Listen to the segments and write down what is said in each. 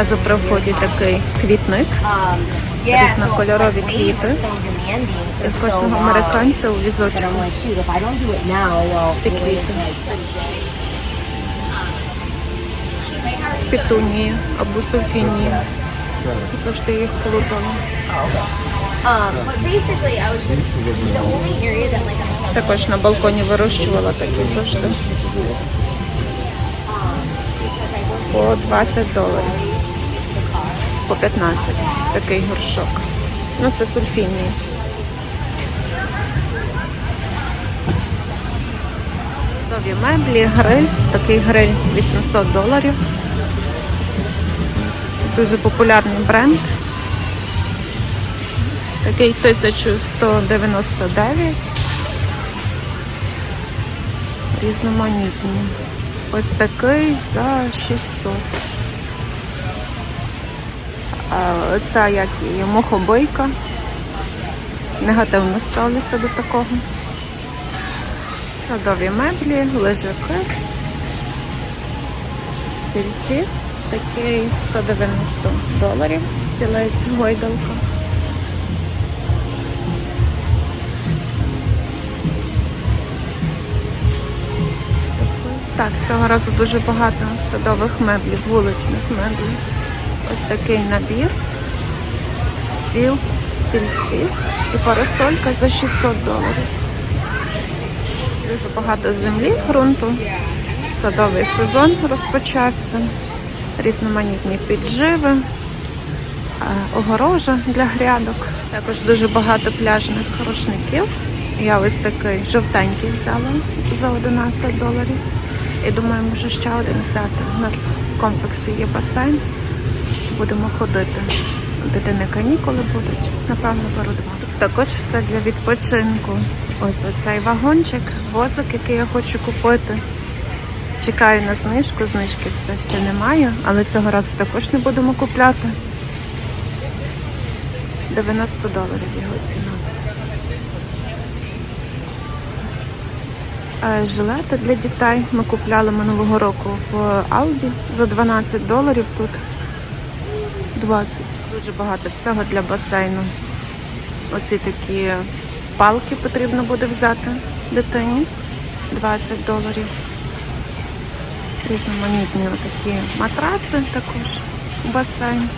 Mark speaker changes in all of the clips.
Speaker 1: Одразу вході такий квітник. Різнокольорові квіти. І в кожного американця у візочку. Ці квіти. Петунії або суфінії. Завжди їх
Speaker 2: I'm
Speaker 1: Також на балконі вирощувала такі завжди. По 20 доларів. По 15. Такий горшок. Ну це сульфінії. Готові меблі, гриль. Такий гриль 800 доларів. Дуже популярний бренд. Такий 1199. Різноманітні. Ось такий за 600. Ця як і мохобийка. Негативно ставлюся до такого. Садові меблі, лежаки, стільці. Такий 190 доларів. Стілець гойдалка. Так, цього разу дуже багато садових меблів, вуличних меблів. Ось такий набір, стіл, стільці і парасолька за 600 доларів. Дуже багато землі, ґрунту. Садовий сезон розпочався. Різноманітні підживи, е, огорожа для грядок. Також дуже багато пляжних рушників. Я ось такий жовтенький взяла за 11 доларів. І думаю, може ще один взяти. У нас в комплексі є басейн. Будемо ходити. Дитини канікули будуть. Напевно, два. Також все для відпочинку. Ось оцей вагончик, возик, який я хочу купити. Чекаю на знижку, знижки все ще немає, але цього разу також не будемо купляти. 90 доларів його ціна. Е, Жилети для дітей ми купляли минулого року в Алді за 12 доларів тут 20. Дуже багато всього для басейну. Оці такі палки потрібно буде взяти дитині 20 доларів. Різноманітні такі матраци також басейн.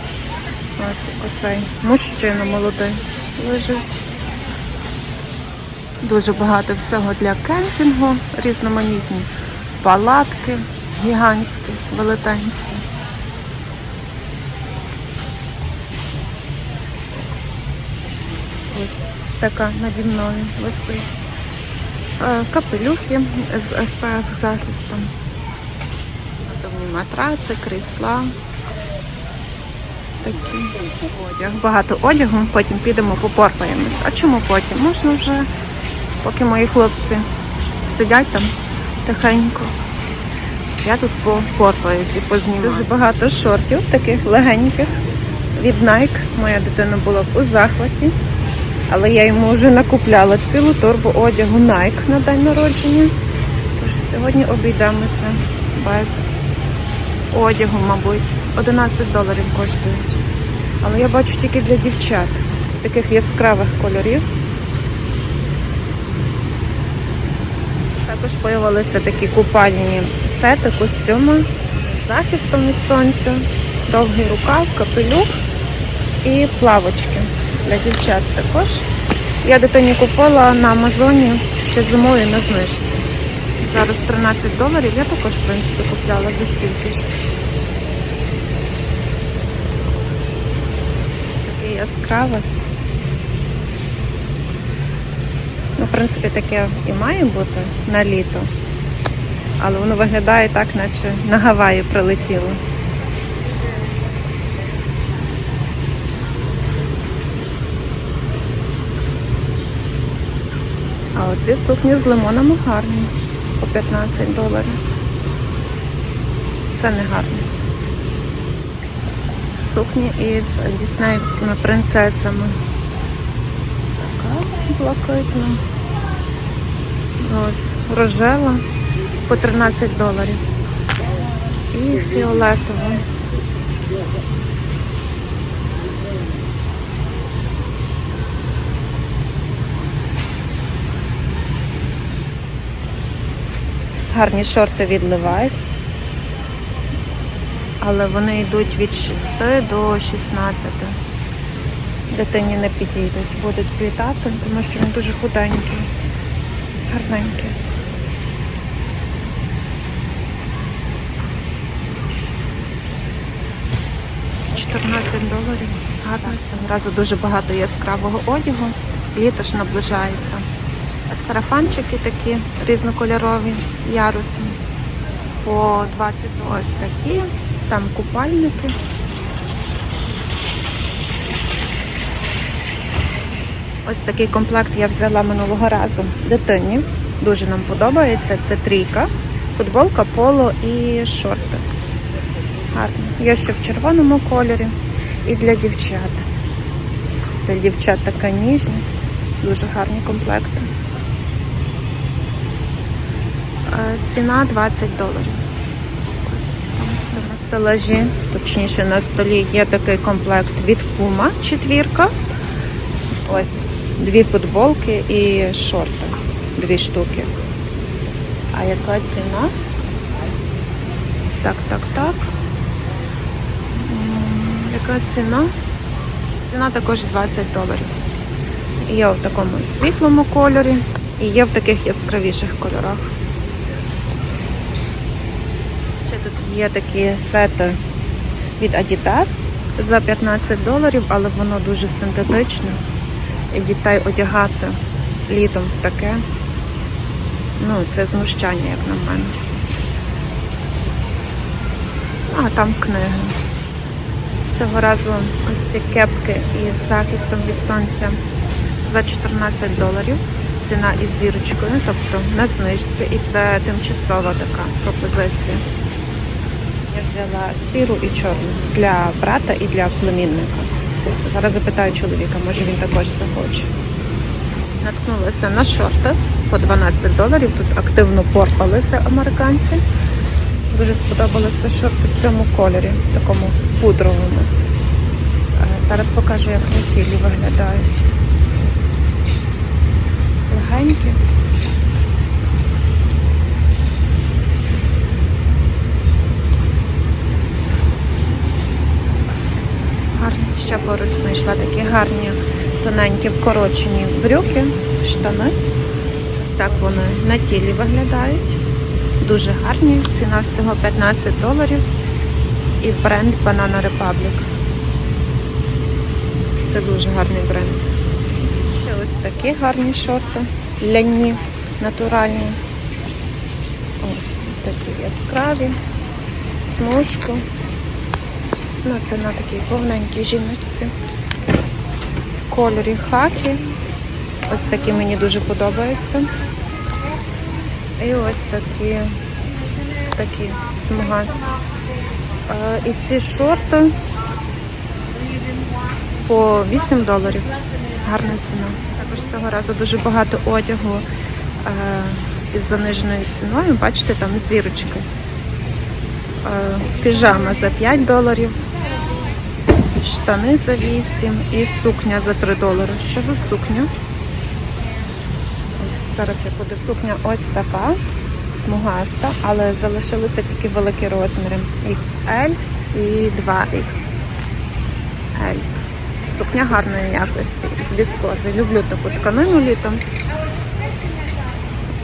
Speaker 1: Ось оцей мужчина молодий лежить. Дуже багато всього для кемпінгу, різноманітні палатки, гігантські, велетенські. Ось така наді мною висить. Е, Капелюхи з SPF захистом. Готовні матраци, крісла. Такі одяг. Багато одягу, потім підемо попорпаємось. А чому потім? Можна вже, поки мої хлопці сидять там тихенько. Я тут попорпаюсь і познімаю. Дуже багато шортів, таких легеньких від Nike. Моя дитина була у захваті. Але я йому вже накупляла цілу торбу одягу Nike на день народження. Тож сьогодні обійдемося без одягу, мабуть. 11 доларів коштують. Але я бачу тільки для дівчат, таких яскравих кольорів. Також з'явилися такі купальні сети, костюми з захистом від сонця, довгий рукав, капелюх і плавочки для дівчат також. Я дитині купила на Амазоні ще зимою на знижці. Зараз 13 доларів. Я також, в принципі, купляла за стільки ж. Таке яскраве. Ну, в принципі, таке і має бути на літо. Але воно виглядає так, наче на Гаваї прилетіло. А оці сукні з лимонами гарні. По 15 доларів. Це не гарно. Сукні із діснеївськими принцесами. Така блакитна. Ось рожева по 13 доларів. І фіолетова. Гарні шорти від Levi's. Але вони йдуть від 6 до 16. Дитині не підійдуть. Будуть світати, тому що він дуже худенький. Гарненький. – 14 доларів. Гарно. Цього разу дуже багато яскравого одягу. Літо ж наближається. Сарафанчики такі різнокольорові, ярусні. По 20 ось такі. Там купальники. Ось такий комплект я взяла минулого разу дитині. Дуже нам подобається. Це трійка, футболка, поло і шорти. Гарно. Є ще в червоному кольорі і для дівчат. Для дівчат така ніжність. Дуже гарні комплекти. Е, Ціна 20 доларів. Ось там це точніше на столі є такий комплект від Puma четвірка. Ось дві футболки і шорти. Дві штуки. А яка ціна? Так, так, так. Яка ціна? Ціна також 20 доларів. Є в такому світлому кольорі і є в таких яскравіших кольорах. Є такі сети від Adidas за 15 доларів, але воно дуже синтетичне. І дітей одягати літом в таке. Ну, це знущання, як на мене. А, там книги. Цього разу ось ці кепки із захистом від сонця за 14 доларів. Ціна із зірочкою, тобто на знижці. І це тимчасова така пропозиція. Я взяла сіру і чорну для брата і для племінника. Зараз запитаю чоловіка, може він також захоче. Наткнулася на шорти по 12 доларів. Тут активно порпалися американці. Дуже сподобалися шорти в цьому кольорі, такому пудровому. Е, Зараз покажу, як на тілі виглядають. Легенькі. Гарні. Ще поруч знайшла такі гарні, тоненькі, вкорочені брюки, штани. Ось так вони на тілі виглядають. Дуже гарні. Ціна всього 15 доларів. І бренд Banana Republic. Це дуже гарний бренд. Ще ось такі гарні шорти. Ляні, натуральні. Ось такі яскраві. Смужку. Ну, це на такій повненькій жіночці. В кольорі хакі. Ось такі мені дуже подобаються. І ось такі, такі смугасті. Е, І ці шорти по 8 доларів. Гарна ціна. Також цього разу дуже багато одягу е, із заниженою ціною. Бачите, там зірочки. Е, Піжама за 5 доларів, штани за 8 і сукня за 3 долари. Що за сукня? Ось зараз я буду сукня ось така, смугаста, але залишилися тільки великі розміри XL і 2XL. Сукня гарної якості з віскози. Люблю таку тканину літом.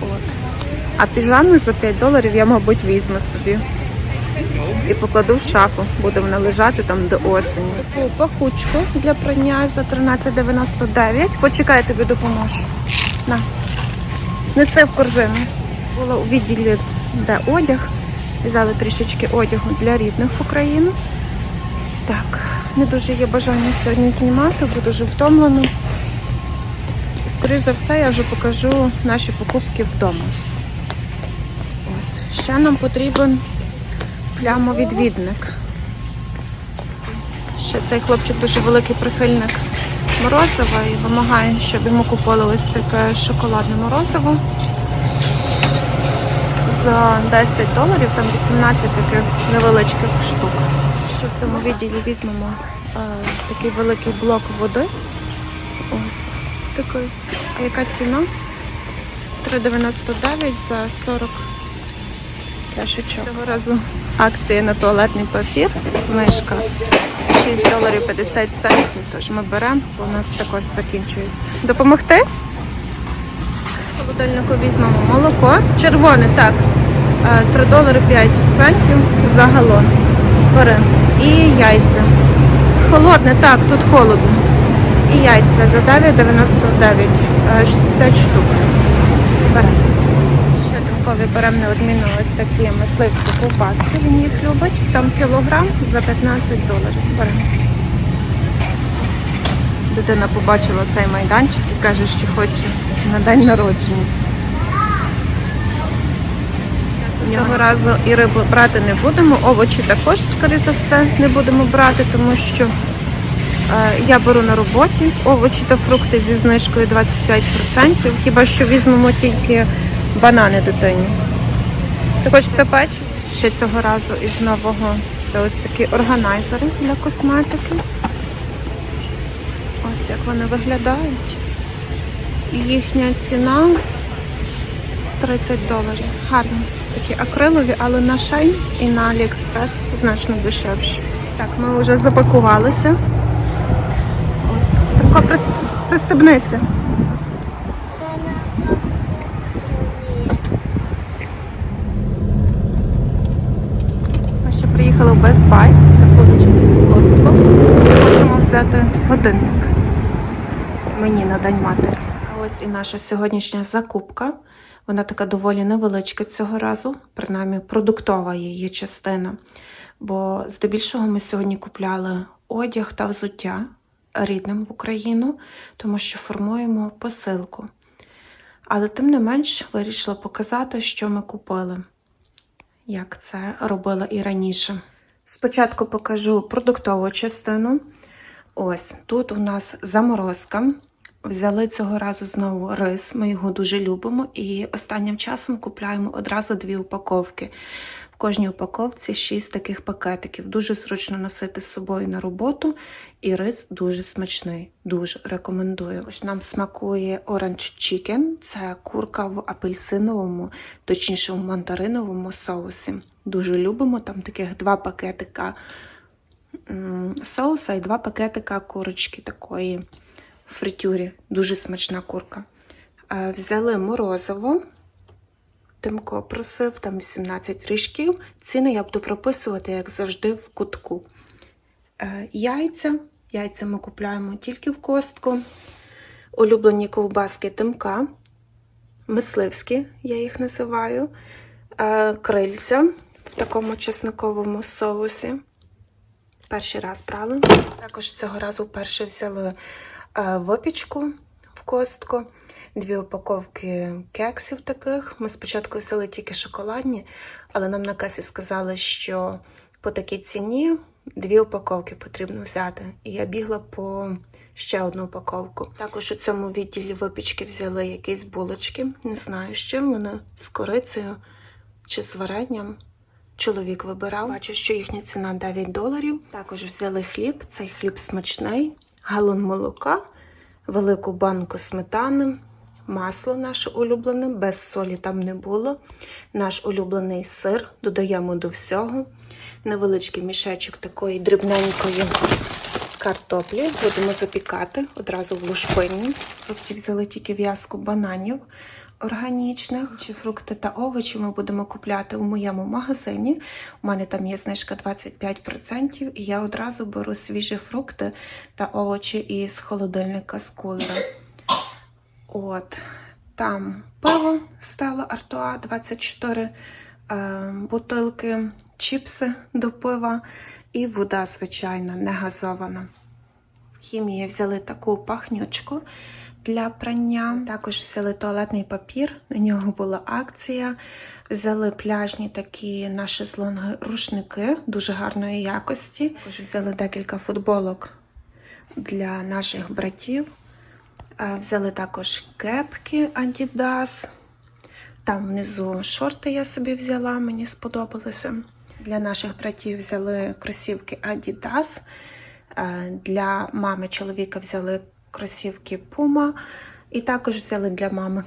Speaker 1: От. А піжами за 5 доларів я, мабуть, візьму собі. І покладу в шафу. Буде вона лежати там до осені. Таку пахучку для прання за 13,99. Почекай, тобі допоможу. На. Неси в корзину. Була у відділі, де одяг. Взяли трішечки одягу для рідних в Україну. Так, не дуже є бажання сьогодні знімати, бо дуже втомлена. І, скоріш за все, я вже покажу наші покупки вдома. Ось. Ще нам потрібен плямовідвідник. Ще цей хлопчик дуже великий прихильник морозива і вимагає, щоб йому купили ось таке шоколадне морозиво. За 10 доларів, там 18 таких невеличких штук. Ще в цьому відділі візьмемо е, такий великий блок води. Ось такий. А яка ціна? 3,99 за 40 Я шучу. Цього разу акція на туалетний папір. Знижка 6 доларів 50 центів. Тож ми беремо, бо у нас також закінчується. Допомогти? Холодильнику візьмемо молоко. Червоне, так. Е, 3 долари 5 центів за галон. Беремо. І яйця. Холодне, так, тут холодно. І яйця за 9,99. е, 60 штук. Беремо. Тимкові беремо неодмінно ось такі мисливські ковбаски. Він їх любить. Там кілограм за 15 доларів. Беремо. Дитина побачила цей майданчик і каже, що хоче на день народження. Цього разу і рибу брати не будемо, овочі також, скоріше за все, не будемо брати, тому що е, я беру на роботі овочі та фрукти зі знижкою 25%, хіба що візьмемо тільки банани дитині. Ти хочеш це печ? Ще цього разу із нового це ось такі органайзери для косметики. Ось як вони виглядають. І їхня ціна 30 доларів. Гарні. Такі акрилові, але на Shine і на AliExpress значно дешевші. Так, ми вже запакувалися. Ось. Тимко, прис... пристебнися. Ми приїхали в Best Buy, це поруч із Costco. Хочемо взяти годинник мені на День матері. А ось і наша сьогоднішня закупка. Вона така доволі невеличка цього разу, принаймні продуктова її частина. Бо здебільшого ми сьогодні купляли одяг та взуття рідним в Україну, тому що формуємо посилку. Але тим не менш вирішила показати, що ми купили, як це робила і раніше. Спочатку покажу продуктову частину. Ось тут у нас заморозка. Взяли цього разу знову рис, ми його дуже любимо, і останнім часом купляємо одразу дві упаковки. В кожній упаковці шість таких пакетиків. Дуже зручно носити з собою на роботу, і рис дуже смачний. Дуже рекомендую. Ось нам смакує Orange Chicken, це курка в апельсиновому, точніше в мандариновому соусі. Дуже любимо. Там таких два пакетика соуса і два пакетика курочки такої в фритюрі. Дуже смачна курка. Е, Взяли морозиво. Тимко просив, там 18 ріжків. Ціни я буду прописувати, як завжди, в кутку. Е, Яйця. Яйця ми купляємо тільки в костку. Улюблені ковбаски Тимка. Мисливські, я їх називаю. Е, Крильця в такому чесниковому соусі. Перший раз брали. Також цього разу вперше взяли е, випічку в костку, дві упаковки кексів таких. Ми спочатку взяли тільки шоколадні, але нам на касі сказали, що по такій ціні дві упаковки потрібно взяти. І я бігла по ще одну упаковку. Також у цьому відділі випічки взяли якісь булочки. Не знаю, з чим вони з корицею чи з варенням. Чоловік вибирав. Бачу, що їхня ціна 9 доларів. Також взяли хліб. Цей хліб смачний, галон молока, велику банку сметани, масло наше улюблене, без солі там не було. Наш улюблений сир додаємо до всього. Невеличкий мішечок такої дрібненької картоплі. Будемо запікати одразу в лушпинні. Фруктів взяли тільки в'язку бананів органічних чи фрукти та овочі ми будемо купляти у моєму магазині. У мене там є знижка 25%, і я одразу беру свіжі фрукти та овочі із холодильника з кулера. От там пиво стало Артуа 24 е, бутилки, чіпси до пива і вода, звичайна, не газована. З хімії взяли таку пахнючку для прання. Також взяли туалетний папір, на нього була акція. Взяли пляжні такі на шезлонги рушники дуже гарної якості. Також взяли декілька футболок для наших братів. Е, Взяли також кепки Adidas. Там внизу шорти я собі взяла, мені сподобалися. Для наших братів взяли кросівки Adidas. Е, для мами чоловіка взяли кросівки Puma, і також взяли для мами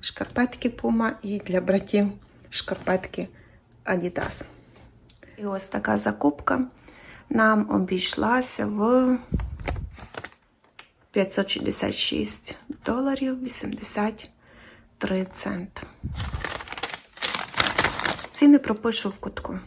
Speaker 1: шкарпетки Puma і для братів шкарпетки Adidas. І ось така закупка нам обійшлася в 566 доларів 83 цент. Ціни пропишу в кутку.